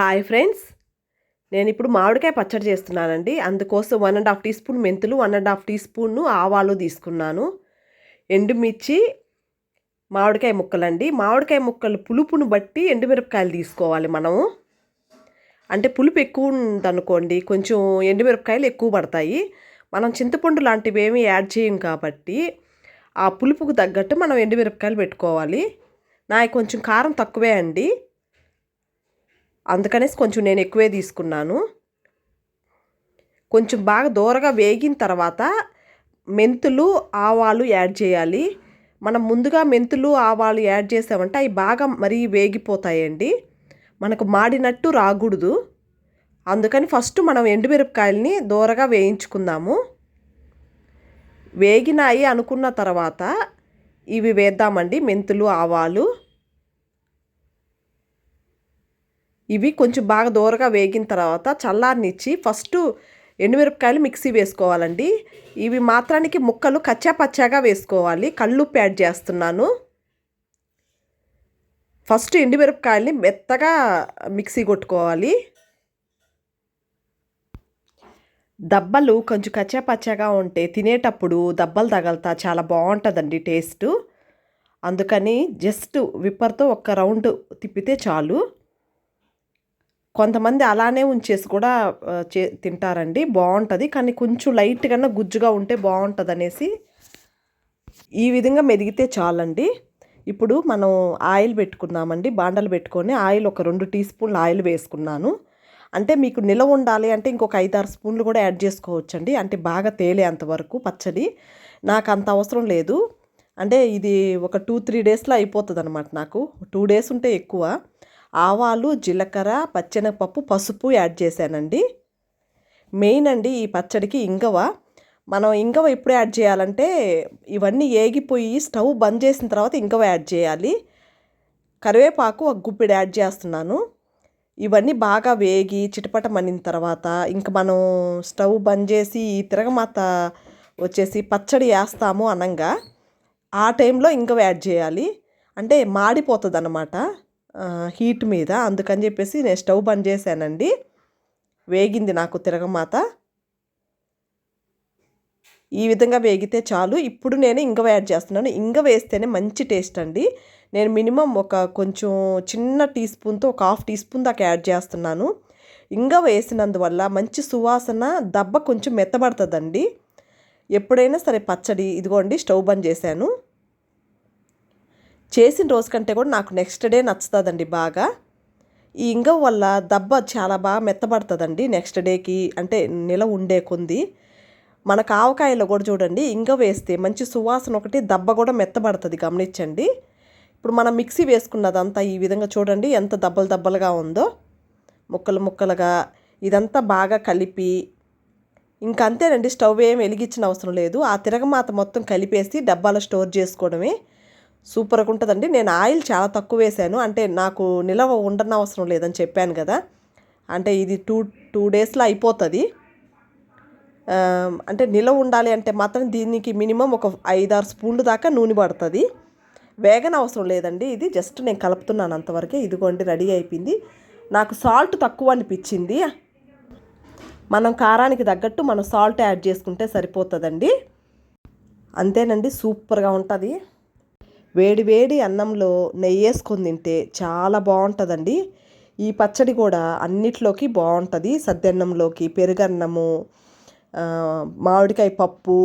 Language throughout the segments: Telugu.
హాయ్ ఫ్రెండ్స్ నేను ఇప్పుడు మామిడికాయ పచ్చడి చేస్తున్నానండి. అందుకోసం one and half teaspoon మెంతులు one and half teaspoon ఆవాలు తీసుకున్నాను. ఎండుమిర్చి మామిడికాయ ముక్కలండి. మామిడికాయ ముక్కలు పులుపును బట్టి ఎండుమిరపకాయలు తీసుకోవాలి మనము. అంటే పులుపు ఎక్కువ ఉందనుకోండి కొంచెం ఎండుమిరపకాయలు ఎక్కువ పడతాయి. మనం చింతపండు లాంటివి ఏమీ యాడ్ చేయం కాబట్టి ఆ పులుపుకు తగ్గట్టు మనం ఎండుమిరపకాయలు పెట్టుకోవాలి. నాకు కొంచెం కారం తక్కువే అండి. అందుకనేసి కొంచెం నేను ఎక్కువే తీసుకున్నాను. కొంచెం బాగా దూరగా వేగిన తర్వాత మెంతులు ఆవాలు యాడ్ చేయాలి. మనం ముందుగా మెంతులు ఆవాలు యాడ్ చేసామంటే అవి బాగా మరీ వేగిపోతాయండి. మనకు మాడినట్టు రాకూడదు. అందుకని ఫస్ట్ మనం ఎండుమిరపకాయలని దూరగా వేయించుకుందాము. వేగినాయి అనుకున్న తర్వాత ఇవి వేద్దామండి మెంతులు ఆవాలు. ఇవి కొంచెం బాగా దూరగా వేగిన తర్వాత చల్లారనిచ్చి ఫస్ట్ ఎండుమిరపకాయలు మిక్సీ వేసుకోవాలండి. ఇవి మాత్రానికి ముక్కలు కచ్చా పచ్చాగా వేసుకోవాలి. కళ్ళు యాడ్ చేస్తున్నాను. ఫస్ట్ ఎండుమిరపకాయల్ని మెత్తగా మిక్సీ కొట్టుకోవాలి. దబ్బలు కొంచెం కచ్చా పచ్చగా ఉంటే తినేటప్పుడు దబ్బలు తగలుతా చాలా బాగుంటుందండి టేస్ట్. అందుకని జస్ట్ విప్పర్తో ఒక్క రౌండ్ తిప్పితే చాలు. కొంతమంది అలానే ఉంచేసి కూడా చే తింటారండి. బాగుంటుంది కానీ కొంచెం లైట్గా గుజ్జుగా ఉంటే బాగుంటుంది అనేసి ఈ విధంగా మెదిగితే చాలండి. ఇప్పుడు మనం ఆయిల్ పెట్టుకుందామండి బాండలు పెట్టుకొని ఆయిల్ ఒక రెండు టీ స్పూన్లు ఆయిల్ వేసుకున్నాను. అంటే మీకు నిలవ ఉండాలి అంటే ఇంకొక ఐదారు స్పూన్లు కూడా యాడ్ చేసుకోవచ్చండి. అంటే బాగా తేలే అంతవరకు పచ్చడి. నాకు అంత అవసరం లేదు. అంటే ఇది ఒక టూ త్రీ డేస్లో అయిపోతుంది అనమాట నాకు. టూ డేస్ ఉంటే ఎక్కువ. ఆవాలు జీలకర్ర పచ్చెనగపప్పు పసుపు యాడ్ చేశానండి. మెయిన్ అండి ఈ పచ్చడికి ఇంగవ. మనం ఇంగవ ఎప్పుడు యాడ్ చేయాలంటే ఇవన్నీ ఏగిపోయి స్టవ్ బంద్ చేసిన తర్వాత ఇంగవ యాడ్ చేయాలి. కరివేపాకు ఒక గుప్పిడి యాడ్ చేస్తున్నాను. ఇవన్నీ బాగా వేగి చిటపట మనిన తర్వాత ఇంకా మనం స్టవ్ బంద్ చేసి ఈ తిరగమాత వచ్చేసి పచ్చడి వేస్తాము అనంగా ఆ టైంలో ఇంకవ యాడ్ చేయాలి. అంటే మాడిపోతుంది అన్నమాట హీట్ మీద. అందుకని చెప్పేసి నేను స్టవ్ బంద్ చేశానండి. వేగింది నాకు తిరగమాత. ఈ విధంగా వేగితే చాలు. ఇప్పుడు నేను ఇంగవ యాడ్ చేస్తున్నాను. ఇంగ వేస్తేనే మంచి టేస్ట్ అండి. నేను మినిమం ఒక కొంచెం చిన్న టీ స్పూన్తో ఒక హాఫ్ టీ స్పూన్ దాకా యాడ్ చేస్తున్నాను. ఇంగ వేసినందువల్ల మంచి సువాసన దెబ్బ కొంచెం మెత్తబడుతుందండి. ఎప్పుడైనా సరే పచ్చడి ఇదిగోండి స్టవ్ బంద్ చేశాను. చేసిన రోజు కంటే కూడా నాకు నెక్స్ట్ డే నచ్చుతుందండి బాగా. ఈ ఇంగవ వల్ల దెబ్బ చాలా బాగా మెత్తబడుతుందండి నెక్స్ట్ డేకి అంటే నిల ఉండే కొంది. మనకు ఆవకాయలో కూడా చూడండి ఇంగ వేస్తే మంచి సువాసన ఒకటి దెబ్బ కూడా మెత్తబడుతుంది గమనించండి. ఇప్పుడు మనం మిక్సీ వేసుకున్నదంతా ఈ విధంగా చూడండి ఎంత దబ్బలు దబ్బలుగా ఉందో. ముక్కలు ముక్కలుగా ఇదంతా బాగా కలిపి ఇంకా అంతేనండి స్టవ్ ఏం వెలిగించిన అవసరం లేదు. ఆ తిరగమాత మొత్తం కలిపేసి డబ్బాలో స్టోర్ చేసుకోవడమే. సూపర్గా ఉంటుందండి. నేను ఆయిల్ చాలా తక్కువ వేసాను. అంటే నాకు నిలవ ఉండన అవసరం లేదని చెప్పాను కదా. అంటే ఇది టూ టూ డేస్లో అయిపోతుంది. అంటే నిలవ ఉండాలి అంటే మాత్రం దీనికి మినిమం ఒక ఐదారు స్పూన్లు దాకా నూనె పడుతుంది. వేగన అవసరం లేదండి ఇది. జస్ట్ నేను కలుపుతున్నాను అంతవరకే. ఇదిగోండి రెడీ అయిపోయింది. నాకు సాల్ట్ తక్కువ అనిపించింది. మనం కారానికి తగ్గట్టు మనం సాల్ట్ యాడ్ చేసుకుంటే సరిపోతుందండి. అంతేనండి సూపర్గా ఉంటుంది. వేడి వేడి అన్నంలో నెయ్యి వేసుకొని తింటే చాలా బాగుంటుందండి. ఈ పచ్చడి కూడా అన్నిట్లోకి బాగుంటుంది. సద్దన్నంలోకి పెరుగన్నము మామిడికాయ పప్పు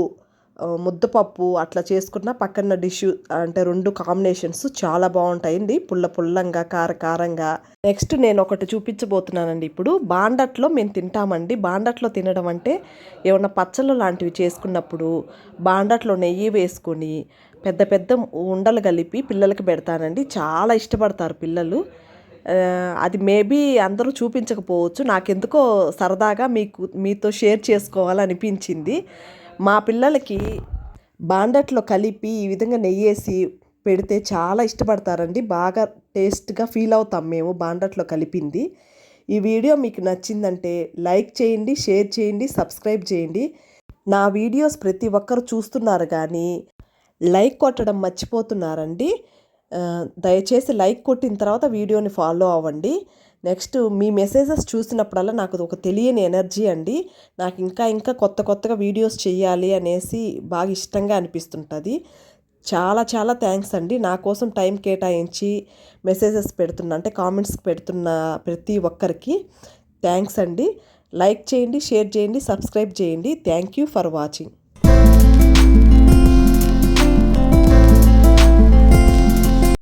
ముద్దపప్పు అట్లా చేసుకున్న పక్కన డిష్ అంటే రెండు కాంబినేషన్స్ చాలా బాగుంటాయండి. పుల్ల పుల్లంగా కార కారంగా. నెక్స్ట్ నేను ఒకటి చూపించబోతున్నానండి ఇప్పుడు. బాండట్లో మేము తింటామండి. బాండట్లో తినడం అంటే ఏమన్నా పచ్చళ్ళు లాంటివి చేసుకున్నప్పుడు బాండట్లో నెయ్యి వేసుకొని పెద్ద పెద్ద ఉండలు కలిపి పిల్లలకి పెడతానండి. చాలా ఇష్టపడతారు పిల్లలు. అది మేబీ అందరూ చూపించకపోవచ్చు. నాకెందుకో సరదాగా మీకు మీతో షేర్ చేసుకోవాలనిపించింది. మా పిల్లలకి బాండట్లో కలిపి ఈ విధంగా నెయ్యేసి పెడితే చాలా ఇష్టపడతారండి. బాగా టేస్ట్గా ఫీల్ అవుతాం మేము బాండట్లో కలిపింది. ఈ వీడియో మీకు నచ్చిందంటే లైక్ చేయండి షేర్ చేయండి సబ్స్క్రైబ్ చేయండి. నా వీడియోస్ ప్రతి ఒక్కరు చూస్తున్నారు కానీ లైక్ కొట్టడం మర్చిపోతున్నారండి. దయచేసి లైక్ కొట్టిన తర్వాత వీడియోని ఫాలో అవ్వండి. నెక్స్ట్ మీ మెసేజెస్ చూసినప్పుడల్లా నాకు ఒక తెలియని ఎనర్జీ అండి. నాకు ఇంకా ఇంకా కొత్త కొత్తగా వీడియోస్ చేయాలి అనేసి బాగా ఇష్టంగా అనిపిస్తుంటుంది. చాలా చాలా థ్యాంక్స్ అండి. నా కోసం టైం కేటాయించి మెసేజెస్ పెడుతున్న అంటే కామెంట్స్ పెడుతున్న ప్రతి ఒక్కరికి థ్యాంక్స్ అండి. లైక్ చేయండి షేర్ చేయండి సబ్స్క్రైబ్ చేయండి. Thank you for watching.